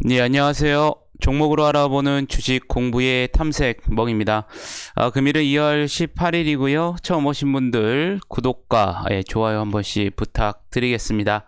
네, 안녕하세요. 종목으로 알아보는 주식 공부의 탐색 멍입니다. 아, 금일은 2월 18일이고요. 처음 오신 분들 구독과 예, 좋아요 한 번씩 부탁드리겠습니다.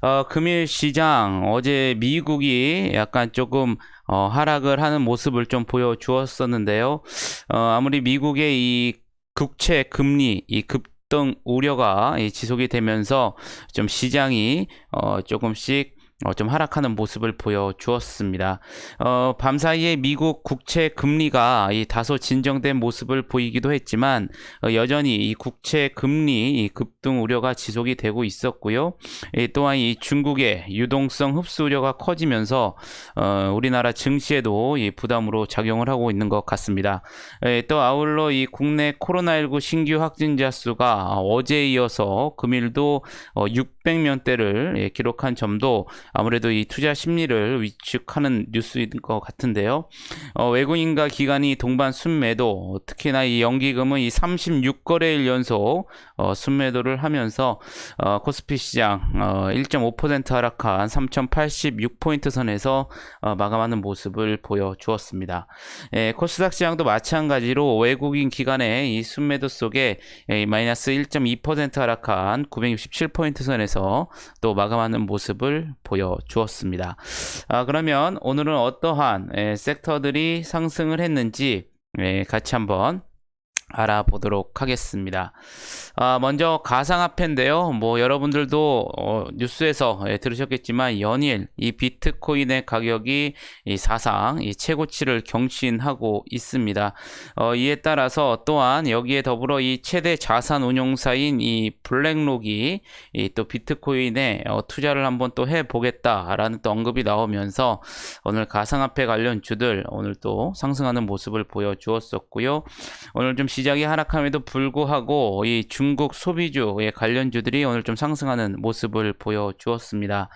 어, 금일 시장 어제 미국이 약간 조금 어, 하락을 하는 모습을 좀 보여주었었는데요. 어, 아무리 미국의 이 국채 금리 이 급등 우려가 이 지속이 되면서 좀 시장이 어, 조금씩 어, 좀 하락하는 모습을 보여주었습니다. 어, 밤 사이에 미국 국채 금리가 이 다소 진정된 모습을 보이기도 했지만 어, 여전히 이 국채 금리 이 급등 우려가 지속이 되고 있었고요. 이 또한 이 중국의 유동성 흡수 우려가 커지면서 어, 우리나라 증시에도 이 부담으로 작용을 하고 있는 것 같습니다. 예, 또 아울러 이 국내 코로나19 신규 확진자 수가 어제에 이어서 금일도 어, 600명대를 예, 기록한 점도 아무래도 이 투자 심리를 위축하는 뉴스인 것 같은데요. 어, 외국인과 기관이 동반 순매도 특히나 이 연기금은 이 36거래일 연속 어, 순매도를 하면서 어, 코스피 시장 어, 1.5% 하락한 3,086포인트 선에서 어, 마감하는 모습을 보여주었습니다. 예, 코스닥 시장도 마찬가지로 외국인 기관의 이 순매도 속에 예, 마이너스 1.2% 하락한 967포인트 선에서 또 마감하는 모습을 보여주었습니다. 아, 그러면 오늘은 어떠한 예, 섹터들이 상승을 했는지 예, 같이 한번 알아보도록 하겠습니다. 아, 먼저 가상화폐인데요. 뭐 여러분들도 어, 뉴스에서 예, 들으셨겠지만 연일 이 비트코인의 가격이 이 사상 이 최고치를 경신하고 있습니다. 어, 이에 따라서 또한 여기에 더불어 이 최대 자산 운용사인 이 블랙록이 이 또 비트코인에 어, 투자를 한번 또 해보겠다라는 또 언급이 나오면서 오늘 가상화폐 관련 주들 오늘 또 상승하는 모습을 보여주었었고요. 오늘 좀 시 장이 하락함에도 불구하고 이 중국 소비주의 관련주들이 오늘 좀 상승하는 모습을 보여주었습니다.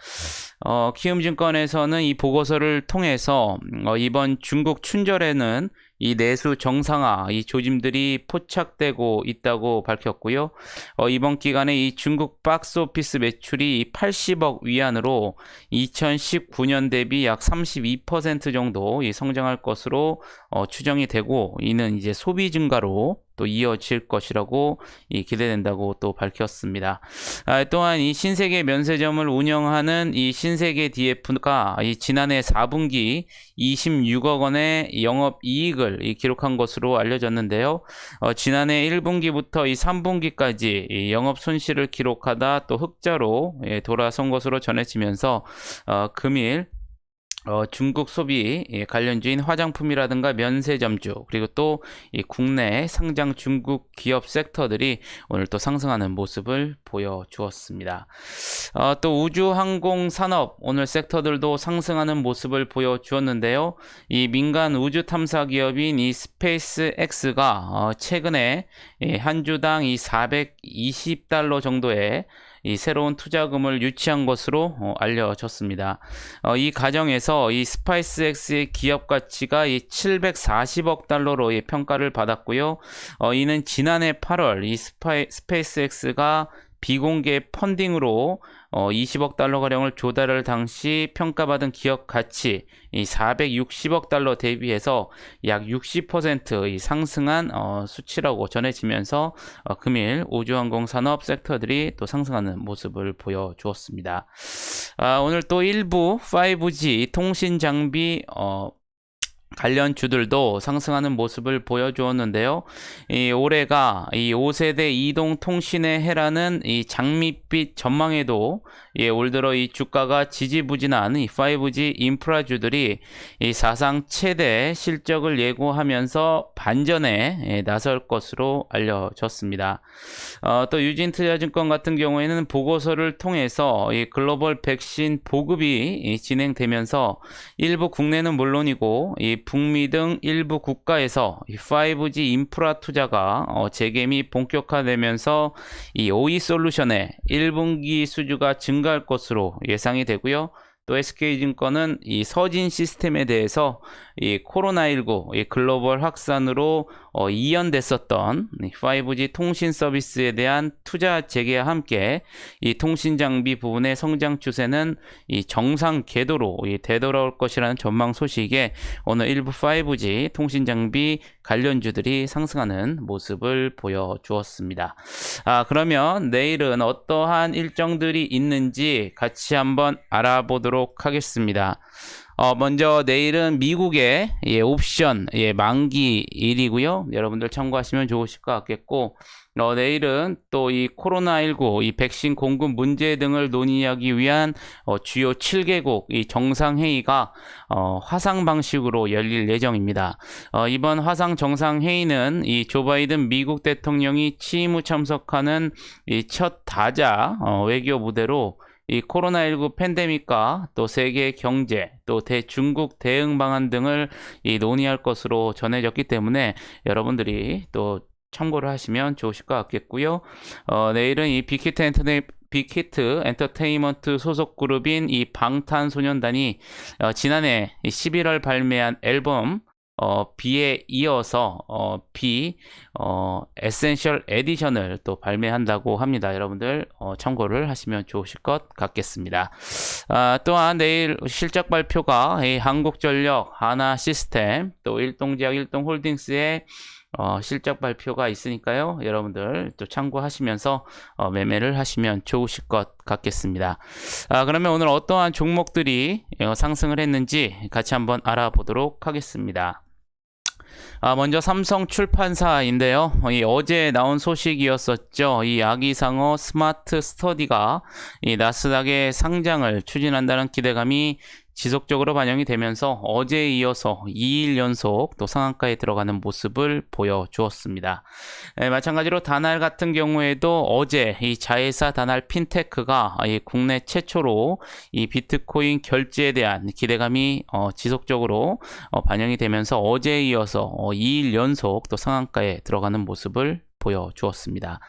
어, 키움증권에서는 이 보고서를 통해서 어, 이번 중국 춘절에는 이 내수 정상화, 이 조짐들이 포착되고 있다고 밝혔고요. 어, 이번 기간에 이 중국 박스 오피스 매출이 80억 위안으로 2019년 대비 약 32% 정도 이 성장할 것으로 어, 추정이 되고 이는 이제 소비 증가로 또 이어질 것이라고 이 기대된다고 또 밝혔습니다. 아, 또한 이 신세계 면세점을 운영하는 이 신세계 DF가 이 지난해 4분기 26억 원의 영업 이익을 이 기록한 것으로 알려졌는데요. 어, 지난해 1분기부터 이 3분기까지 이 영업 손실을 기록하다 또 흑자로 예, 돌아선 것으로 전해지면서 어, 금일 어, 중국 소비 예, 관련주인 화장품이라든가 면세점주 그리고 또 이 국내 상장 중국 기업 섹터들이 오늘 또 상승하는 모습을 보여주었습니다. 어, 또 우주 항공 산업 오늘 sek터들도 상승하는 모습을 보여주었는데요. 이 민간 우주 탐사 기업인 이 스페이스 X가 어, 최근에 이한 주당 이 420달러 정도의 이 새로운 투자금을 유치한 것으로 어, 알려졌습니다. 어, 이 과정에서 이 스파이스X의 기업 가치가 이 740억 달러로 의 평가를 받았고요. 어, 이는 지난해 8월 이 스파이, 스페이스X가 비공개 펀딩으로 어, 20억 달러 가량을 조달할 당시 평가받은 기업 가치 이 460억 달러 대비해서 약 60% 상승한 어, 수치라고 전해지면서 어, 금일 우주항공 산업 섹터들이 또 상승하는 모습을 보여주었습니다. 아, 오늘 또 일부 5G 통신 장비 어, 관련 주들도 상승하는 모습을 보여주었는데요. 이 올해가 이 5세대 이동 통신의 해라는 이 장밋빛 전망에도 예, 올 들어 이 주가가 지지부진한 이 5G 인프라주들이 이 사상 최대 실적을 예고하면서 반전에 예, 나설 것으로 알려졌습니다. 어, 또 유진투자증권 같은 경우에는 보고서를 통해서 이 글로벌 백신 보급이 진행되면서 일부 국내는 물론이고 이 북미 등 일부 국가에서 이 5G 인프라 투자가 어, 재개미 본격화되면서 이 OE 솔루션의 1분기 수주가 증가 할 것으로 예상이 되고요. 또 SK증권은 이 서진 시스템에 대해서 이 코로나19 이 글로벌 확산으로 어, 이연됐었던 이 5G 통신 서비스에 대한 투자 재개와 함께 이 통신 장비 부분의 성장 추세는 이 정상 궤도로 이 되돌아올 것이라는 전망 소식에 오늘 일부 5G 통신 장비 관련주들이 상승하는 모습을 보여주었습니다. 아, 그러면 내일은 어떠한 일정들이 있는지 같이 한번 알아보도록 하겠습니다. 어, 먼저 내일은 미국의 예, 옵션 예, 만기일이고요. 여러분들 참고하시면 좋으실 것 같겠고, 어, 내일은 또 이 코로나19 이 백신 공급 문제 등을 논의하기 위한 어, 주요 7개국 이 정상회의가 어, 화상 방식으로 열릴 예정입니다. 어, 이번 화상 정상회의는 이 조 바이든 미국 대통령이 취임 후 참석하는 이 첫 다자 어, 외교 무대로 이 코로나19 팬데믹과 또 세계 경제, 또 대중국 대응 방안 등을 이 논의할 것으로 전해졌기 때문에 여러분들이 또 참고를 하시면 좋으실 것 같겠고요. 어, 내일은 이 빅히트 엔터테인 빅히트 엔터테인먼트 소속 그룹인 이 방탄소년단이 어, 지난해 11월 발매한 앨범 어, B에 이어서 어, B 어, 에센셜 에디션을 또 발매한다고 합니다. 여러분들 어, 참고를 하시면 좋으실 것 같겠습니다. 아, 또한 내일 실적 발표가 이 한국전력, 하나시스템, 또 일동제약, 일동홀딩스의 어, 실적 발표가 있으니까요. 여러분들 또 참고하시면서 어, 매매를 하시면 좋으실 것 같겠습니다. 아, 그러면 오늘 어떠한 종목들이 어, 상승을 했는지 같이 한번 알아보도록 하겠습니다. 아, 먼저 삼성 출판사인데요. 이 어제 나온 소식이었었죠. 이 아기상어 스마트 스터디가 이 나스닥의 상장을 추진한다는 기대감이 지속적으로 반영이 되면서 어제에 이어서 2일 연속 또 상한가에 들어가는 모습을 보여주었습니다. 에, 마찬가지로 다날 같은 경우에도 어제 이 자회사 다날 핀테크가 이 국내 최초로 이 비트코인 결제에 대한 기대감이 어, 지속적으로 어, 반영이 되면서 어제에 이어서 어, 2일 연속 또 상한가에 들어가는 모습을 보여주었습니다.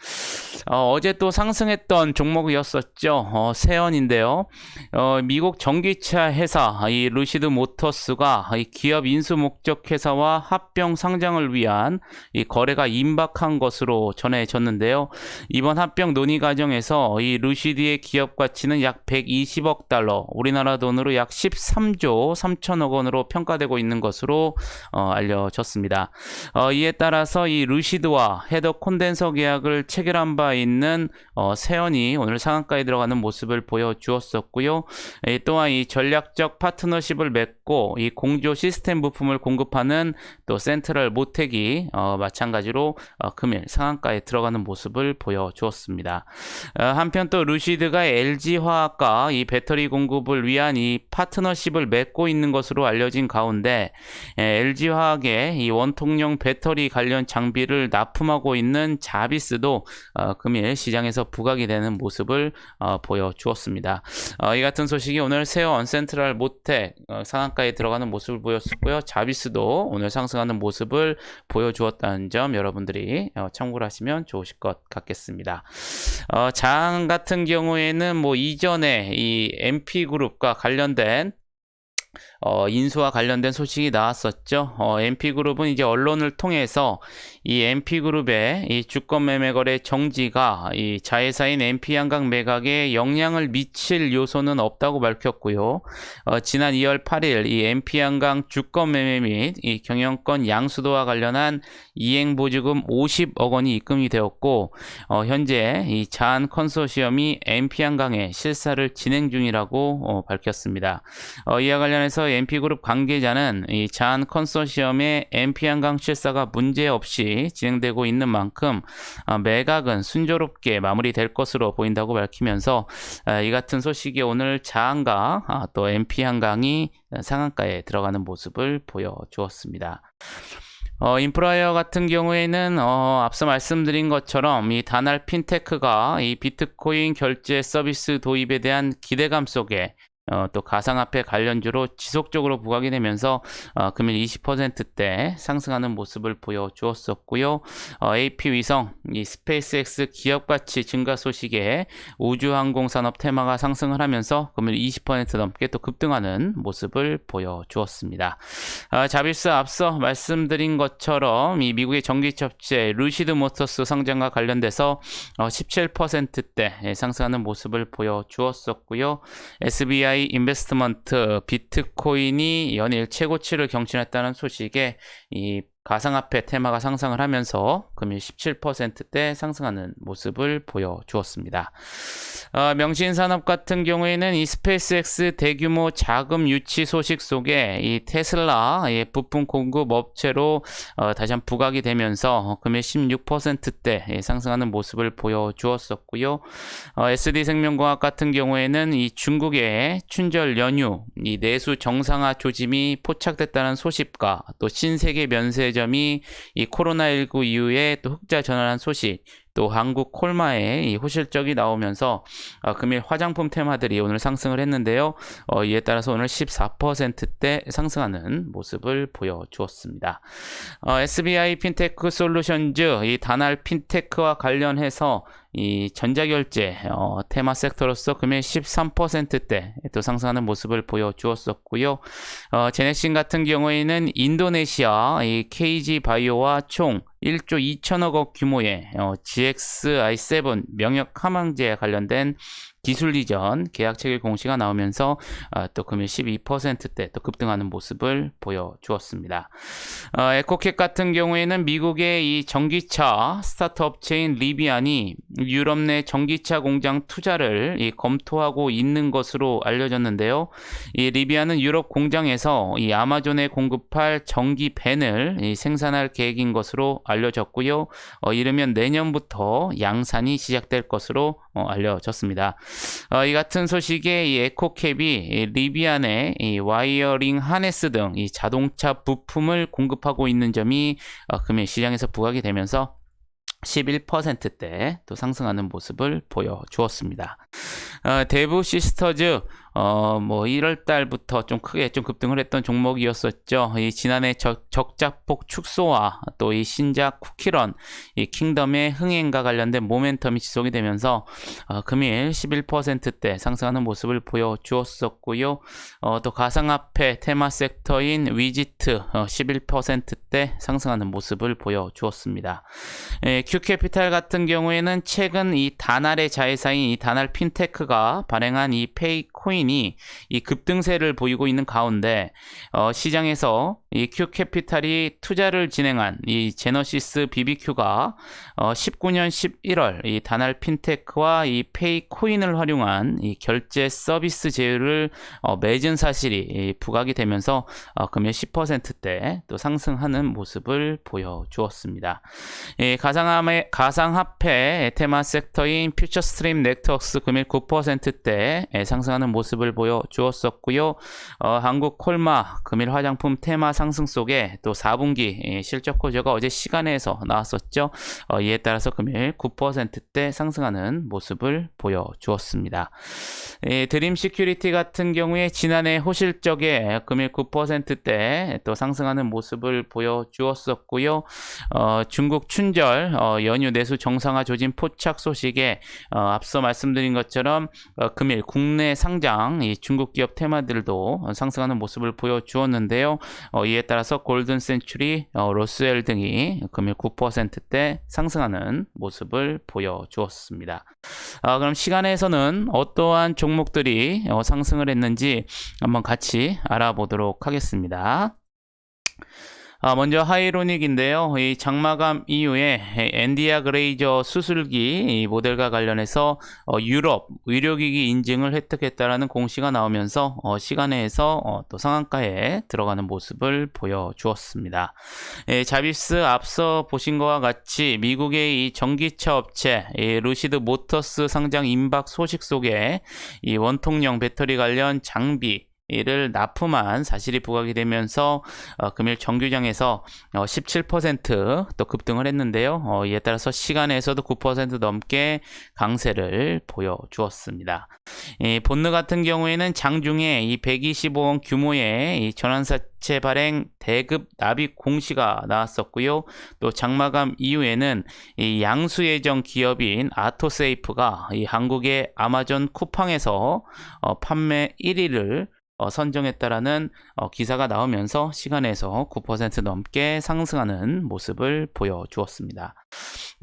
어, 제또 상승했던 종목이었었죠. 어, 세연인데요. 어, 미국 전기차 회사 이 루시드 모터스가 이 기업 인수 목적 회사와 합병 상장을 위한 이 거래가 임박한 것으로 전해졌는데요. 이번 합병 논의 과정에서 이 루시드의 기업 가치는 약 120억 달러, 우리나라 돈으로 약 13조 3천억 원으로 평가되고 있는 것으로 어, 알려졌습니다. 어, 이에 따라서 이 루시드와 헤더 콘덴서 계약을 체결한 바 있는 어, 세연이 오늘 상한가에 들어가는 모습을 보여주었었고요. 에, 또한 이 전략적 파트너십을 맺고 이 공조 시스템 부품을 공급하는 또 센트럴 모텍이 어, 마찬가지로 어, 금일 상한가에 들어가는 모습을 보여주었습니다. 어, 한편 또 루시드가 LG 화학과 이 배터리 공급을 위한 이 파트너십을 맺고 있는 것으로 알려진 가운데 LG 화학의 이 원통용 배터리 관련 장비를 납품하고 있는 자비스도 어, 금일 시장에서 부각이 되는 모습을 어, 보여주었습니다. 어, 이 같은 소식이 오늘 세원 센트럴 모텍 어, 상한가에 들어가는 모습을 보였었고요. 자비스도 오늘 상승하는 모습을 보여주었다는 점 여러분들이 어, 참고를 하시면 좋으실 것 같겠습니다. 어, 장 같은 경우에는 뭐 이전에 이 MP 그룹과 관련된 어, 인수와 관련된 소식이 나왔었죠. 어, MP그룹은 이제 언론을 통해서 이 MP그룹의 이 주권 매매 거래 정지가 이 자회사인 MP한강 매각에 영향을 미칠 요소는 없다고 밝혔고요. 어, 지난 2월 8일 이 MP한강 주권 매매 및 이 경영권 양수도와 관련한 이행 보조금 50억 원이 입금이 되었고 어, 현재 이 자한 컨소시엄이 MP한강에 실사를 진행 중이라고 어, 밝혔습니다. 어, 이와 관련해 서 MP그룹 관계자는 이 자한 컨소시엄의 MP한강 실사가 문제없이 진행되고 있는 만큼 어, 매각은 순조롭게 마무리될 것으로 보인다고 밝히면서 어, 이 같은 소식이 오늘 자한과 아, 또 MP한강이 상한가에 들어가는 모습을 보여주었습니다. 어, 인프라웨어 같은 경우에는 어, 앞서 말씀드린 것처럼 이 다날 핀테크가 이 비트코인 결제 서비스 도입에 대한 기대감 속에 어, 또 가상화폐 관련주로 지속적으로 부각이 되면서 어, 금일 20%대 상승하는 모습을 보여주었었고요. 어, AP 위성, 이 스페이스X 기업 가치 증가 소식에 우주항공 산업 테마가 상승을 하면서 금일 20% 넘게 또 급등하는 모습을 보여주었습니다. 아, 자비스 앞서 말씀드린 것처럼 이 미국의 전기접체 루시드 모터스 상장과 관련돼서 어, 17%대 예, 상승하는 모습을 보여주었었고요. SBI 인베스트먼트 비트코인이 연일 최고치를 경신했다는 소식에 이 가상화폐 테마가 상승을 하면서 금일 17%대 상승하는 모습을 보여주었습니다. 어, 명신산업 같은 경우에는 이 스페이스X 대규모 자금 유치 소식 속에 이 테슬라의 부품 공급 업체로 어, 다시 한번 부각이 되면서 금일 16%대 상승하는 모습을 보여주었었고요. 어, SD생명공학 같은 경우에는 이 중국의 춘절 연휴, 이 내수 정상화 조짐이 포착됐다는 소식과 또 신세계 면세점이 이 코로나19 이후에 또 흑자 전환한 소식, 또 한국 콜마의 이 호실적이 나오면서 어, 금일 화장품 테마들이 오늘 상승을 했는데요. 어, 이에 따라서 오늘 14%대 상승하는 모습을 보여주었습니다. 어, SBI 핀테크 솔루션즈 이 단알 핀테크와 관련해서 이 전자결제 어, 테마 섹터로서 금일 13%대 또 상승하는 모습을 보여주었었고요. 어, 제네신 같은 경우에는 인도네시아 이 KG 바이오와 총 1조 2천억 원 규모의 어, GXI7 명역 항망제에 관련된 기술 이전 계약 체결 공시가 나오면서 어, 또 금일 12%대 또 급등하는 모습을 보여주었습니다. 어, 에코캡 같은 경우에는 미국의 이 전기차 스타트업 업체인 리비안이 유럽 내 전기차 공장 투자를 이 검토하고 있는 것으로 알려졌는데요. 이 리비안은 유럽 공장에서 이 아마존에 공급할 전기 밴을 이 생산할 계획인 것으로 알려졌고요. 어, 이르면 내년부터 양산이 시작될 것으로 어, 알려졌습니다. 어, 이 같은 소식에 이 에코캡이 이 리비안의 이 와이어링 하네스 등 이 자동차 부품을 공급하고 있는 점이 어, 금일 시장에서 부각이 되면서 11%대 또 상승하는 모습을 보여주었습니다. 어, 대부 시스터즈 어, 뭐 1월 달부터 좀 크게 좀 급등을 했던 종목이었었죠. 이 지난해 적, 적자폭 축소와 또 이 신작 쿠키런, 이 킹덤의 흥행과 관련된 모멘텀이 지속이 되면서 어, 금일 11%대 상승하는 모습을 보여주었었고요. 어, 또 가상화폐 테마 섹터인 위지트 어, 11%대 상승하는 모습을 보여주었습니다. 예, 큐캐피탈 같은 경우에는 최근 이 다날의 자회사인 이 다날 핀테크가 발행한 이 페이 코인 코인이 이 급등세를 보이고 있는 가운데 어, 시장에서 이 큐캐피탈이 투자를 진행한 이 제너시스 BBQ가 어, 19년 11월 이 다날 핀테크와 이 페이 코인을 활용한 이 결제 서비스 제휴를 어, 맺은 사실이 부각이 되면서 어, 금일 10%대 또 상승하는 모습을 보여주었습니다. 이 가상화폐, 가상화폐 테마 섹터인 퓨처 스트림 네트워크스 금일 9%대 상승하는 모습 모습을 보여주었었고요. 어, 한국 콜마 금일 화장품 테마 상승 속에 또 4분기 예, 실적 호조가 어제 시간에서 나왔었죠. 어, 이에 따라서 금일 9%대 상승하는 모습을 보여주었습니다. 예, 드림 시큐리티 같은 경우에 지난해 호실적에 금일 9%대 또 상승하는 모습을 보여주었었고요. 어, 중국 춘절 어, 연휴 내수 정상화 조짐 포착 소식에 어, 앞서 말씀드린 것처럼 어, 금일 국내 상장 이 중국 기업 테마들도 상승하는 모습을 보여주었는데요. 어, 이에 따라서 골든 센츄리, 어, 로스웰 등이 금일 9%대 상승하는 모습을 보여주었습니다. 아, 그럼 시간에서는 어떠한 종목들이 어, 상승을 했는지 한번 같이 알아보도록 하겠습니다. 아, 먼저 하이로닉인데요. 이 장마감 이후에 엔디아 그레이저 수술기 모델과 관련해서 어, 유럽 의료기기 인증을 획득했다라는 공시가 나오면서 어, 시간에서 어, 또 상한가에 들어가는 모습을 보여주었습니다. 예, 자비스 앞서 보신 것과 같이 미국의 이 전기차 업체 이 루시드 모터스 상장 임박 소식 속에 이 원통형 배터리 관련 장비 이를 납품한 사실이 부각이 되면서 어, 금일 정규장에서 어, 17%또 급등을 했는데요. 어, 이에 따라서 시간에서도 9% 넘게 강세를 보여주었습니다. 이 본느 같은 경우에는 장중에 이 125원 규모의 이 전환사채 발행 대급 납입 공시가 나왔었고요. 또 장마감 이후에는 이 양수 예정 기업인 아토세이프가 이 한국의 아마존 쿠팡에서 어, 판매 1위를 어, 선정했다라는 어, 기사가 나오면서 시간에서 9% 넘게 상승하는 모습을 보여주었습니다.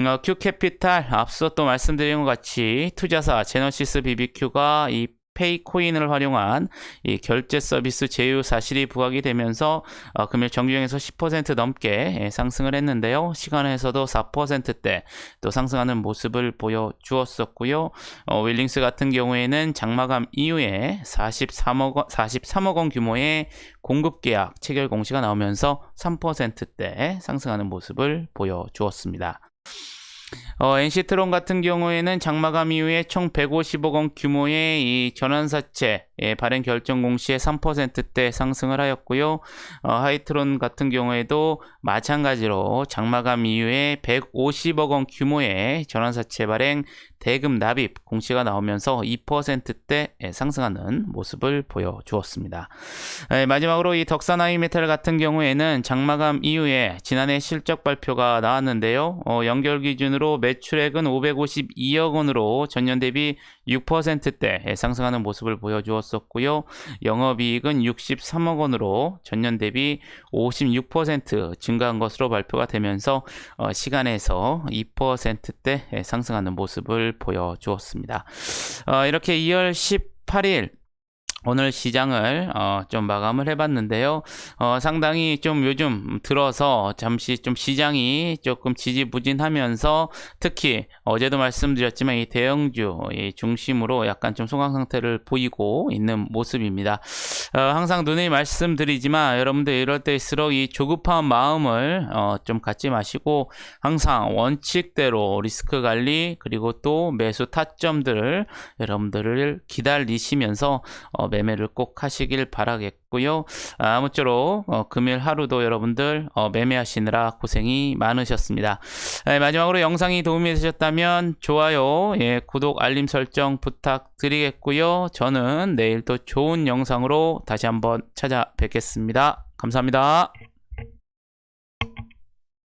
어, 큐캐피탈 앞서 또 말씀드린 것 같이 투자사 제너시스 BBQ가 이 페이 코인을 활용한 이 결제 서비스 제휴 사실이 부각이 되면서 어, 금일 정규장에서 10% 넘게 예, 상승을 했는데요. 시간에서도 4%대 또 상승하는 모습을 보여주었었고요. 어, 윌링스 같은 경우에는 장마감 이후에 43억 원, 43억 원 규모의 공급 계약 체결 공시가 나오면서 3%대 상승하는 모습을 보여주었습니다. 어, NC트론 같은 경우에는 장마감 이후에 총 150억 원 규모의 이 전환사채 예, 발행 결정 공시에 3%대 상승을 하였고요. 어, 하이트론 같은 경우에도 마찬가지로 장마감 이후에 150억 원 규모의 전환사채 발행 대금 납입 공시가 나오면서 2%대 상승하는 모습을 보여주었습니다. 예, 마지막으로 이 덕산하이메탈 같은 경우에는 장마감 이후에 지난해 실적 발표가 나왔는데요. 어, 연결 기준으로 매출액은 552억 원으로 전년 대비 6%대 상승하는 모습을 보여주었었고요. 영업이익은 63억 원으로 전년 대비 56% 증가한 것으로 발표가 되면서 어, 시간에서 2%대 상승하는 모습을 보여주었습니다. 어, 이렇게 2월 18일 오늘 시장을 어, 좀 마감을 해봤는데요. 어, 상당히 좀 요즘 들어서 잠시 좀 시장이 조금 지지부진하면서 특히 어제도 말씀드렸지만 이 대형주 이 중심으로 약간 좀 소강 상태를 보이고 있는 모습입니다. 어, 항상 눈에 말씀드리지만 여러분들 이럴 때일수록 이 조급한 마음을 어, 좀 갖지 마시고 항상 원칙대로 리스크 관리 그리고 또 매수 타점들을 여러분들을 기다리시면서 어, 매매를 꼭 하시길 바라겠고요. 아, 아무쪼록 어, 금일 하루도 여러분들 어, 매매하시느라 고생이 많으셨습니다. 네, 마지막으로 영상이 도움이 되셨다면 좋아요, 예, 구독, 알림 설정 부탁드리겠고요. 저는 내일 또 좋은 영상으로 다시 한번 찾아뵙겠습니다. 감사합니다.